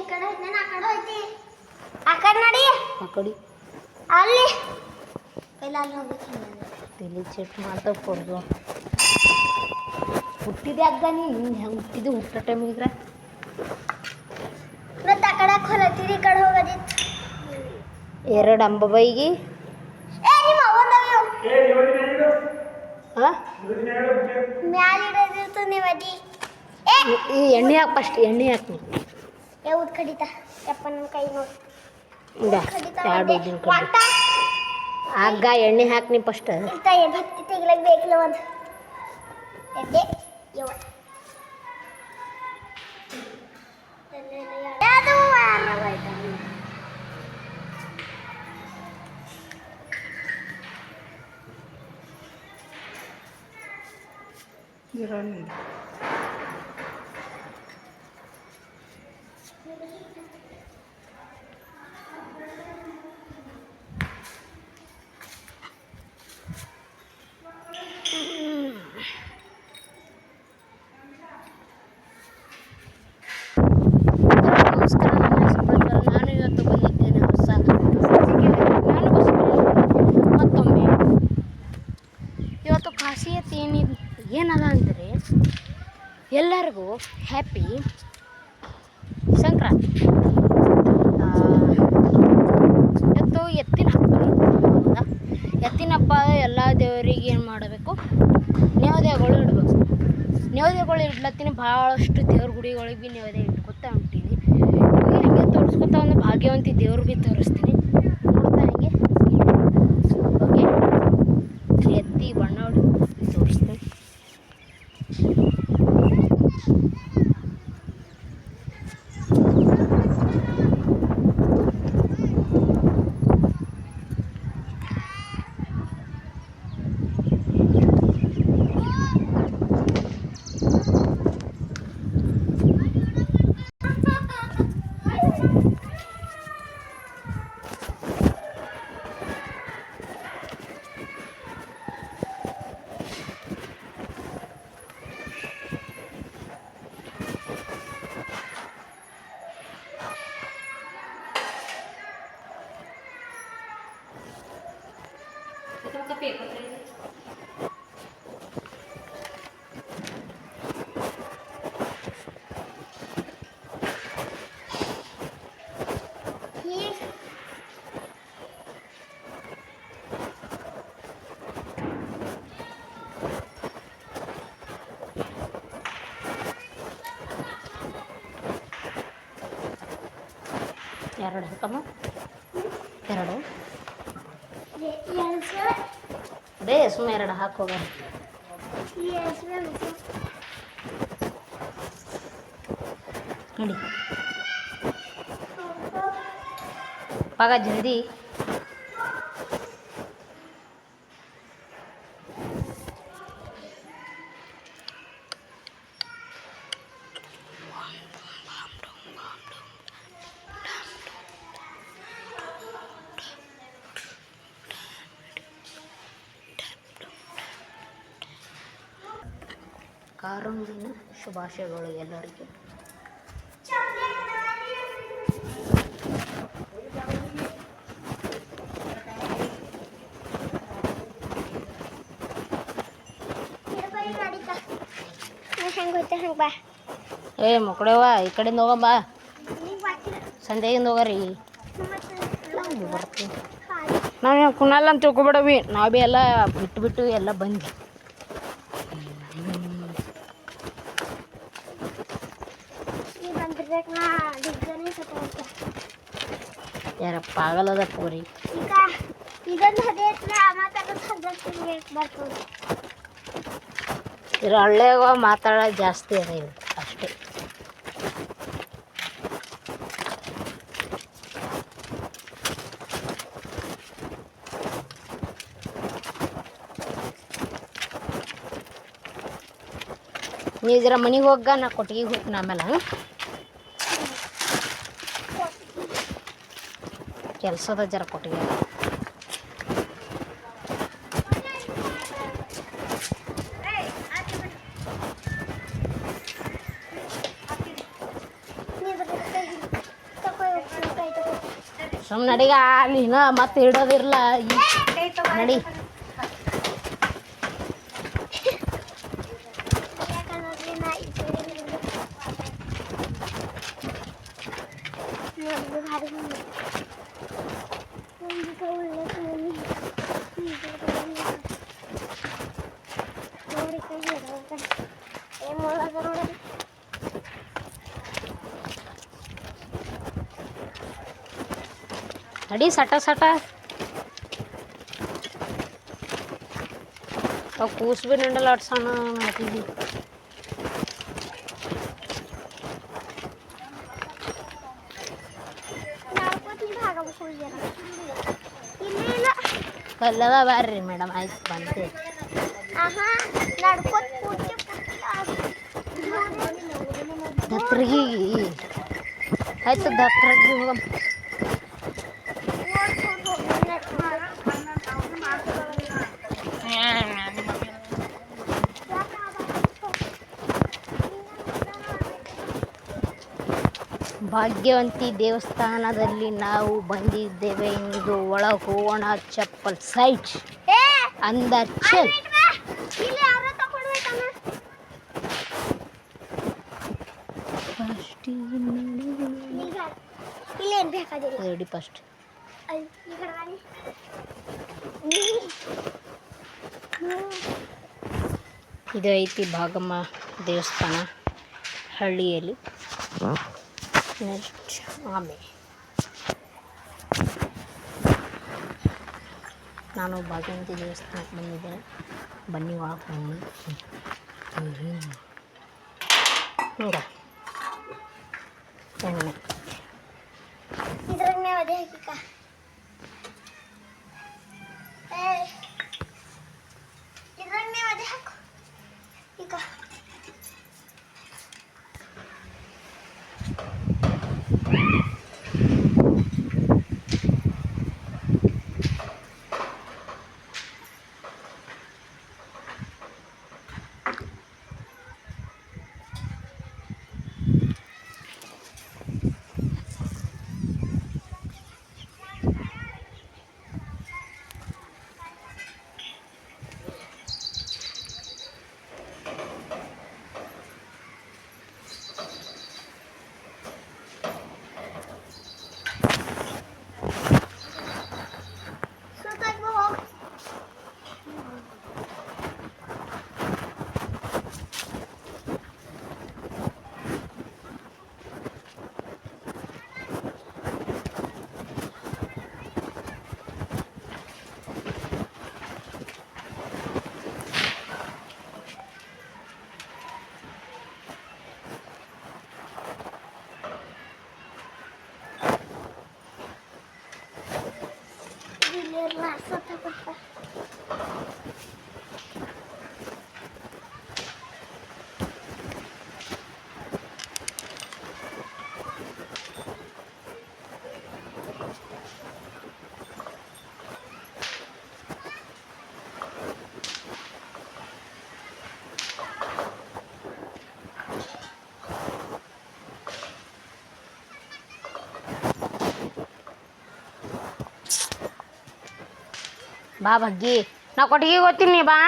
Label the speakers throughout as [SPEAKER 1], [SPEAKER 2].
[SPEAKER 1] ಈ ಕಡೆ ನಾನು ಆ ಕಡೆ ಹೋಯ್ತಿ? ಆ ಕಡೆ ನೋಡಿ.
[SPEAKER 2] ಆ ಕಡೆ.
[SPEAKER 1] ಅಲ್ಲಿ. ಇಲ್ಲ ಅಲ್ಲಿ ಹೋಗ್ಬೇಕು
[SPEAKER 2] ತಲೆ ಚೆಟ್ ಮಾಡ್ತಾವ ಕೊಡ್ದು ಹುಟ್ಟಿದೆ ಅಗ್ಗ ನೀ ಹೆಂಗೆ ಹುಟ್ಟಿದೆ ಹುಟ್ಟೋ ಟೈಮಿಗ್ರ
[SPEAKER 1] ಮತ್ತೆ ಆ ಕಡೆ ಹೊರತೀರಿ ಈ ಕಡೆ ಹೋಗೋದಿತ್ತು
[SPEAKER 2] ಎರಡು ಅಂಬಬೈಗಿ
[SPEAKER 1] ಏ ನಿಮ್ಮ ಅವನವು
[SPEAKER 2] ಹಾಂ
[SPEAKER 1] ಮ್ಯಾಲ ಇಡೋದಿತ್ತು ನೀವು ಅದಿ ಏ
[SPEAKER 2] ಈ ಎಣ್ಣೆ ಹಾಕಿ ಫಸ್ಟ್ ಎಣ್ಣೆ ಹಾಕಿ
[SPEAKER 1] ಯಾವ್ದು ಕಡಿತ ಯಪ್ಪ ನನ್ನ ಕೈ ನೋಡಿ
[SPEAKER 2] ಇಂದ
[SPEAKER 1] ಕಡಿತ
[SPEAKER 2] ಎರಡು ಉದ್ದಿನ ಕಡ್ಡಿ ಆಗ ಎಣ್ಣೆ ಹಾಕ್ನಿ ಫಸ್ಟ್
[SPEAKER 1] ಇಂತ ಭಕ್ತಿ ತೆಗಿಲಕ್ ಬೇಕಿಲ್ಲ ಒಂದು ಎಡ್ಡೆ ಯವ್ವ ಅದು
[SPEAKER 2] ಎಲ್ಲರಿಗೂ ಹ್ಯಾಪಿ ಸಂಕ್ರಾಂತಿ. ಎತ್ತು ಎತ್ತಿನ ಹಬ್ಬ. ಹೌದಾ? ಎತ್ತಿನ ಹಬ್ಬ ಎಲ್ಲ ದೇವರಿಗೆ ಏನು ಮಾಡಬೇಕು? ನೇವದೇಗಳು ಇಡಬೇಕು. ನೇವದೇಗಳು ಇಡ್ಲತ್ತಿನ ಭಾಳಷ್ಟು ದೇವ್ರ ಗುಡಿಗಳಿಗೆ ಭೀ ನೇವದೇ ಇಟ್ಕೊತಾ ಹೊಂಟೀನಿ ಹಂಗೆ ತೋರಿಸ್ಕೊತಾ ಒಂದು ಭಾಗ್ಯವಂತಿ ದೇವ್ರಿಗೆ ಭೀ ತೋರಿಸ್ತೀನಿ ನೋಡ್ತಾ ಹಂಗೆ ಓಕೆ ಎತ್ತಿ ಬಣ್ಣ ಹೊಡಿ ತೋರಿಸ್ತೀನಿ
[SPEAKER 1] ಹೀಗ್
[SPEAKER 2] ಎರಡು ಹಾಕಮ್ಮ ಎರಡು
[SPEAKER 1] ಎ- ಎಳ್ಸು,
[SPEAKER 2] ಅದೇ ಸುಮ್ಮನೆ ಎರಡು ಹಾಕೋಗ. ನೋಡಿ ಪಾಗ ಜಲ್ದಿ ಕಾರುಣ್ಣಿನ ಶುಭಾಶಯಗಳು ಎಲ್ಲರಿಗೂ. ಏ ಮಕ್ಕಳವ ಈ ಕಡೆಯಿಂದ
[SPEAKER 1] ಹೋಗಂಬ
[SPEAKER 2] ಸಂಜೆಯಿಂದ ಹೋಗರಿ.
[SPEAKER 1] ಹಾಗೆ.
[SPEAKER 2] ನಾವು ಕುಣಲ್ಲ ಅಂತ ತಿಳ್ಕೊಬೇಡವಿ. ನಾವು ಭೀ ಎಲ್ಲ ಬಿಟ್ಟು ಬಿಟ್ಟು ಎಲ್ಲ ಬಂದ್ವಿ. ಯಾರಪ್ಪ ಪಾಗಲದ ಪೂರಿ
[SPEAKER 1] ಈಗ ಅದೇ
[SPEAKER 2] ಇದ್ರ ಹಳ್ಳಿಯಾಗ ಮಾತಾಡ ಜಾಸ್ತಿ ಅದ ಅಷ್ಟೇ. ನೀವು ಇದ್ರ ಮನೆಗೆ ಹೋಗ ನಾ ಕೊಟ್ಟಿಗೆ ಹೋಗ್ತೀನಿ ಆಮೇಲೆ ಕೆಲಸದ ಜರ ಕೊಟ್ಟಿಗೆ. ಸುಮ್ಮನೆ ನಡಿಗ ನೀನ ಮತ್ತೆ ಇಡೋದಿರಲ್ಲ ನಡಿ.
[SPEAKER 1] ಏನ್ ನಡಿ
[SPEAKER 2] ಸಟ ಸಟ. ಅವು ಕೂಸು
[SPEAKER 1] ಜನ ಇಲ್ಲ ಇಲ್ಲ
[SPEAKER 2] ಕಲ್ಲದ ಬ್ಯಾರ್ರಿ ಮೇಡಮ್, ಆಯ್ತು ಬಂತೆ. ದತ್ರಿಗೆ ಆಯ್ತು ದತ್ರಿಗೆ ಹೋಗಮ್. ಭಾಗ್ಯವಂತಿ ದೇವಸ್ಥಾನದಲ್ಲಿ ನಾವು ಬಂದಿದ್ದೇವೆ ಎಂದು ಒಳ ಹೋಗೋಣ ಚಪ್ಪಲ್ ಸೈಟ್ ಅಂದರ್ ಚಲ್
[SPEAKER 1] ಬೇಕಾದಿಲ್ಲ
[SPEAKER 2] ರೆಡಿ ಫಸ್ಟ್. ಇದು ಐತಿ ಭಾಗಮ್ಮ ದೇವಸ್ಥಾನ ಹಳ್ಳಿಯಲ್ಲಿ. ಆಮೆ ನಾನು ಭಾಗವಂತಿ ದೇವಸ್ಥಾನಕ್ಕೆ ಬಂದಿದ್ದೇನೆ ಬನ್ನಿ ಒಳಗೆ ಬನ್ನಿ ಹಿಂಗೆ
[SPEAKER 1] ಬಾ
[SPEAKER 2] ಬಗ್ಗಿ. ನಾ ಕೊಟ್ಟಿಗೆ ಗೊತ್ತೀನಿ ಬಾ.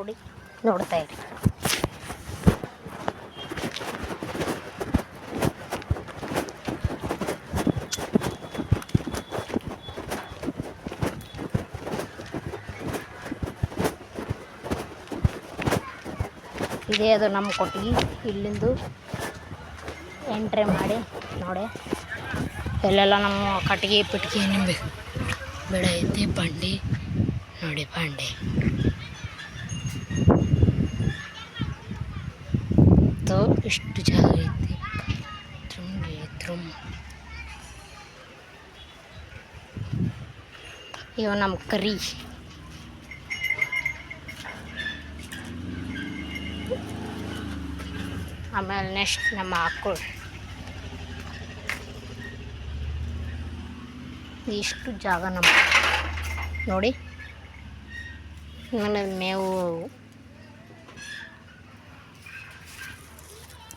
[SPEAKER 2] ನೋಡಿ, ನೋಡ್ತಾ ಇರಿ. ಇದೇ ಅದು ನಮ್ಮ ಕೊಟ್ಟಿಗೆ. ಇಲ್ಲಿಂದು ಎಂಟ್ರಿ ಮಾಡಿ, ನೋಡಿ. ಎಲ್ಲೆಲ್ಲ ನಮ್ಮ ಕಟ್ಟಿಗೆ ಪಿಟ್ಕಿ ನಿಂಬೆ ಬೆಳೆ ಐತಿ, ಬಂಡಿ, ನೋಡಿ, ಬಂಡಿ ತೋ ಇಷ್ಟು ಜಾಗ ಐತಿ ತ್ರುಂಗಿ ತ್ರುಮ್ ಇವ ನಮ್ಮ ಕರಿ. ಆಮೇಲೆ ನೆಕ್ಸ್ಟ್ ನಮ್ಮ ಆಕಳು. ಇಷ್ಟು ಜಾಗ ನಮ್ಮ ನೋಡಿ. ಆಮೇಲೆ ಮೇವು.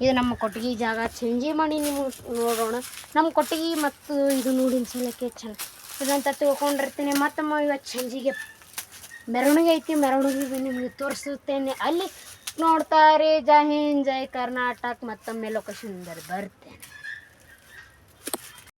[SPEAKER 2] ಇದು ನಮ್ಮ ಕೊಟ್ಟಿಗೆ ಜಾಗ. ಚೇಂಜಿ ಮಾಡಿ ನೀವು ನೋಡೋಣ. ನಮ್ಮ ಕೊಟ್ಟಿಗೆ ಮತ್ತು ಇದು ನೋಡಿನ ಸಲಕ್ಕೆ ಚೆನ್ನ ಇದಂತ ತಿಳ್ಕೊಂಡಿರ್ತೀನಿ. ಮತ್ತಮ್ಮ, ಇವತ್ತು ಸಂಜೆಗೆ ಮೆರವಣಿಗೆ ಐತಿ. ಮೆರವಣಿಗೆ ನಿಮಗೆ ತೋರಿಸುತ್ತೇನೆ. ಅಲ್ಲಿ ನೋಡ್ತಾರೆ. ಜೈ ಹಿಂದ್, ಜೈ ಕರ್ನಾಟಕ. ಮತ್ತೊಮ್ಮೆ ಲೊಕೇಶನ್ ಬರ್ತೇನೆ.